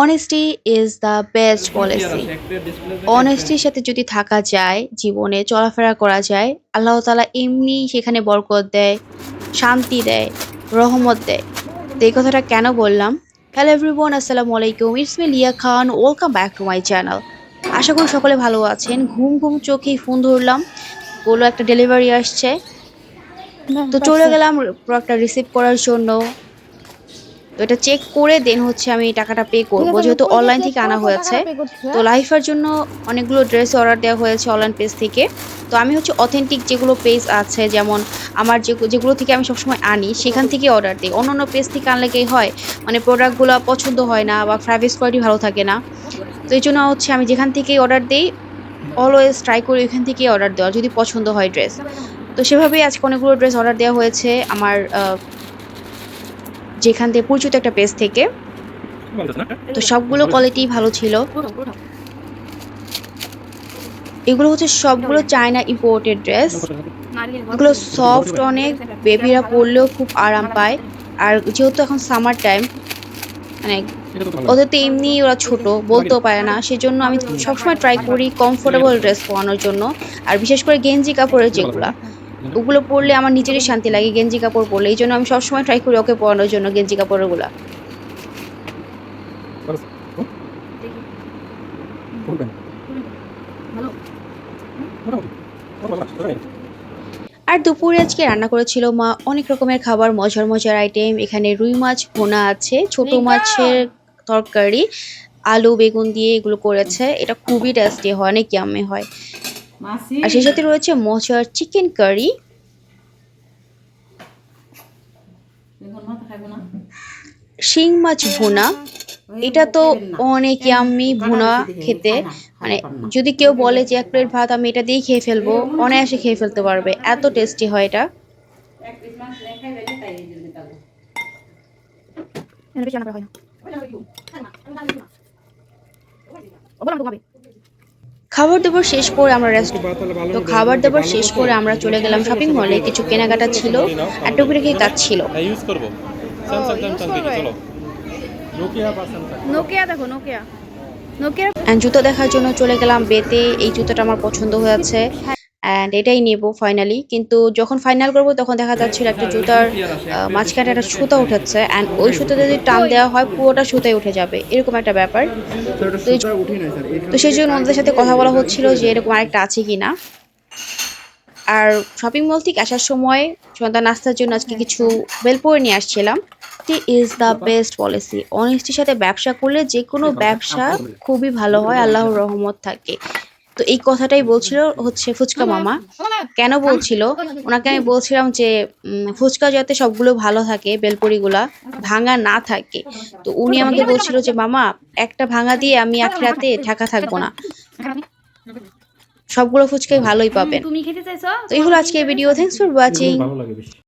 Honesty is the best policy অনেস্টির সাথে যদি থাকা যায় জীবনে চলাফেরা করা যায় আল্লাহ তালা এমনি সেখানে বরকত দেয় শান্তি দেয় রহমত দেয়। তো এই কথাটা কেন বললাম? হ্যালো এভরিওয়ান আসসালামু আলাইকুম। It's me Liya Khan welcome back to my channel আশা করি সকলে ভালো আছেন। ঘুম ঘুম চোখেই ফোন ধরলাম। বলল একটা ডেলিভারি আসছে। তো চলে গেলাম প্রোডাক্টটা রিসিভ করার জন্য। এটা চেক করে দেন হচ্ছে আমি টাকাটা পে করব। যেহেতু অনলাইন থেকে আনা হয়েছে তো লাইফের জন্য অনেকগুলো ড্রেস অর্ডার দেওয়া হয়েছে অনলাইন পেজ থেকে। তো আমি হচ্ছে অথেন্টিক যেগুলো পেজ আছে যেমন আমার যে যেগুলো থেকে আমি সবসময় আনি সেখান থেকে অর্ডার দিই। অন্য অন্য পেজ থেকে আনলে কি হয় মানে প্রোডাক্টগুলো পছন্দ হয় না বা সার্ভিস কোয়ালিটি ভালো থাকে না। তো এই জন্য হচ্ছে আমি যেখান থেকেই অর্ডার দিই অলওয়েজ ট্রাই করি ওইখান থেকেই অর্ডার দেওয়ার যদি পছন্দ হয় ড্রেস তো সেভাবেই আজকে অনেকগুলো ড্রেস অর্ডার দেওয়া হয়েছে। আমার যেখান থেকে পরিচিত একটা পেজ থেকে। তো সবগুলো কোয়ালিটি ভালো ছিল। এগুলো হচ্ছে সবগুলো চায়না ইম্পোর্টেড ড্রেস এগুলো সফট অনেক বেবিরা পরলেও খুব আরাম পায়। আর যেহেতু এখন সামার টাইম মানে ওদের তো এমনি ওরা ছোট, বলতেও পারে না। সেজন্য আমি সবসময় ট্রাই করি কমফোর্টেবল ড্রেস পরানোর জন্য। আর বিশেষ করে গেঞ্জি কাপড়ের যেগুলা। ওগুলো পরলে আমার নিজেরই শান্তি লাগে গেঞ্জি কাপড় পরলে। এই জন্য আমি সবসময় ট্রাই করি ওকে পরানোর জন্য গেঞ্জি কাপড়গুলা। আর দুপুরে আজকে রান্না করেছিল মা অনেক রকমের খাবার মজার মজার আইটেম এখানে রুই মাছ ভোনা আছে ছোট মাছের তরকারি আলু বেগুন দিয়ে এগুলো করেছে। এটা খুবই টেস্টি হয় অনেক ইয়াম্মি হয়। আর সেই সাথে রয়েছে মজার চিকেন কারি। শিং মাছ ভুনা। এটা তো অনেক ইয়াম্মি ভুনা খেতে মানে যদি কেউ বলে যে এক প্লেট ভাত আমি এটা দিয়েই খেয়ে ফেলব অনায়াসে খেয়ে ফেলতে পারবে। এত টেস্টি হয় এটা। খাবার দাবার শেষ করে আমরা রেস্ট তো খাবার দাবার শেষ করে আমরা চলে গেলাম শপিং মলে কিছু কেনাকাটা ছিল আর টুকিটাকি কাজ ছিল। ইউজ করব। স্যামসাং স্যামসাং দেখি চলো। নোকিয়া নোকিয়া দেখো নোকিয়া নোকিয়া জুতো দেখার জন্য চলে গেলাম বেতে। এই জুতোটা আমার পছন্দ হয়েছে অ্যান্ড এটাই নেব ফাইনালি কিন্তু যখন ফাইনাল করব তখন দেখা যাচ্ছিল একটা জুতার মাঝখানে একটা সুতা উঠেছে অ্যান্ড ওই সুতাতে যদি টান দেওয়া হয় পুরোটা সুতায় উঠে যাবে। এরকম একটা ব্যাপার। তো সেই জন্য ওদের সাথে কথা বলা হচ্ছিল যে এরকম আরেকটা আছে কি না আর শপিং মল থেকে আসার সময় সন্ধ্যা নাস্তার জন্য আজকে কিছু বেলপুরি নিয়ে আসছিলাম। ইজ দ্য বেস্ট পলিসি অনেস্টির সাথে ব্যবসা করলে যে কোনো ব্যবসা খুবই ভালো হয় আল্লাহর রহমত থাকে। তো এই কথাটাই বলছিল হচ্ছে ফুচকা মামা। কেন বলছিল? ওনাকে আমি বলছিলাম যে ফুচকা যাতে সবগুলো ভালো থাকে বেলপুরিগুলা ভাঙা না থাকে। তো উনি আমাকে বলছিল যে মামা একটা ভাঙা দিয়ে আমি আখড়াতে ঢাকা থাকব না। সবগুলো ফুচকাই ভালোই পাবেন। তুমি খেতে চাইছো? তো এই হলো আজকের ভিডিও থ্যাংকস ফর ওয়াচিং ভালো লাগে বেশি।